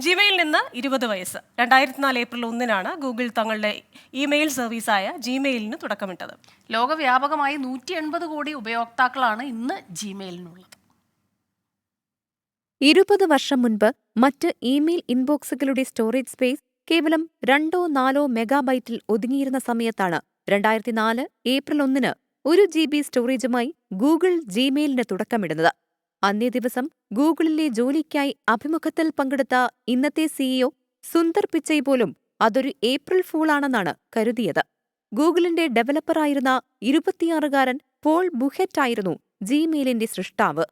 Gmail നിന്ന് ഇരുപത് വയസ്സ്. രണ്ടായിരത്തി നാല് ഏപ്രിൽ ഒന്നിനാണ് ഗൂഗിൾ തങ്ങളുടെ ഇമെയിൽ സർവീസായ ജിമെയിലിന് തുടക്കമിട്ടത്. ലോകവ്യാപകമായി നൂറ്റി എൺപത് കോടി ഉപയോക്താക്കളാണ് ഇന്ന് ജിമെയിലിനുള്ളത്. ഇരുപത് വർഷം മുൻപ് മറ്റ് ഇമെയിൽ ഇൻബോക്സുകളുടെ സ്റ്റോറേജ് സ്പേസ് കേവലം രണ്ടോ നാലോ മെഗാബൈറ്റിൽ ഒതുങ്ങിയിരുന്ന സമയത്താണ് രണ്ടായിരത്തി നാല് ഏപ്രിൽ ഒന്നിന് ഒരു ജി ബി സ്റ്റോറേജുമായി ഗൂഗിൾ ജിമെയിലിന് തുടക്കമിടുന്നത്. അന്നേ ദിവസം ഗൂഗിളിലെ ജോലിക്കായി അഭിമുഖത്തിൽ പങ്കെടുത്ത ഇന്നത്തെ സിഇഒ സുന്ദർ പിച്ചൈ പോലും അതൊരു ഏപ്രിൽ ഫൂളാണെന്നാണ് കരുതിയത്. ഗൂഗിളിന്റെ ഡെവലപ്പറായിരുന്ന ഇരുപത്തിയാറുകാരൻ പോൾ ബുഹെറ്റായിരുന്നു ജിമെയിലിന്റെ സൃഷ്ടാവ്.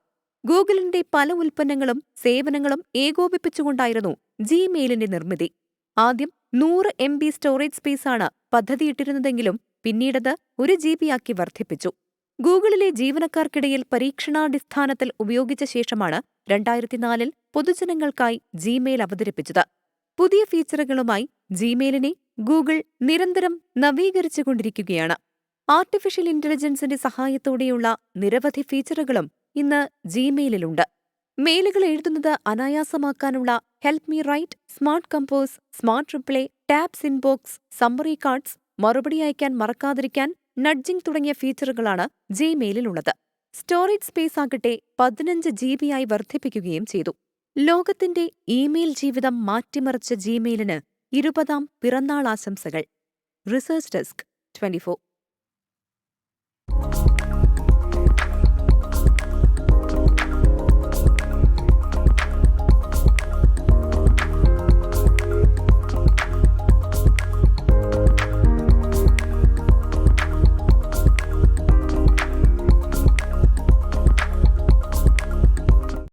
ഗൂഗിളിന്റെ പല ഉൽപ്പന്നങ്ങളും സേവനങ്ങളും ഏകോപിപ്പിച്ചുകൊണ്ടായിരുന്നു ജിമെയിലിന്റെ നിർമ്മിതി. ആദ്യം നൂറ് എം ബി സ്റ്റോറേജ് സ്പേസാണ് പദ്ധതിയിട്ടിരുന്നതെങ്കിലും പിന്നീടത് ഒരു ജി ആക്കി വർദ്ധിപ്പിച്ചു. ഗൂഗിളിലെ ജീവനക്കാർക്കിടയിൽ പരീക്ഷണാടിസ്ഥാനത്തിൽ ഉപയോഗിച്ച ശേഷമാണ് രണ്ടായിരത്തിനാലിൽ പൊതുജനങ്ങൾക്കായി ജിമെയിൽ അവതരിപ്പിച്ചത്. പുതിയ ഫീച്ചറുകളുമായി ജിമെയിലിനെ ഗൂഗിൾ നിരന്തരം നവീകരിച്ചുകൊണ്ടിരിക്കുകയാണ്. ആർട്ടിഫിഷ്യൽ ഇന്റലിജൻസിന്റെ സഹായത്തോടെയുള്ള നിരവധി ഫീച്ചറുകളും ഇന്ന് ജിമെയിലിലുണ്ട് മെയിലുകൾ എഴുതുന്നത് അനായാസമാക്കാനുള്ള help me write smart compose smart reply tabs inbox summary cards മറുപടി അയക്കാൻ മറക്കാതിരിക്കാൻ നഡ്ജിംഗ് തുടങ്ങിയ ഫീച്ചറുകളാണ് ജിമെയിലിലുള്ളത് സ്റ്റോറേജ് സ്പേസ് ആകട്ടെ പതിനഞ്ച് ജി ആയി വർദ്ധിപ്പിക്കുകയും ചെയ്തു. ലോകത്തിന്റെ ഇമെയിൽ ജീവിതം മാറ്റിമറിച്ച ജിമെയിലിന് ഇരുപതാം പിറന്നാൾ ആശംസകൾ. Research desk twenty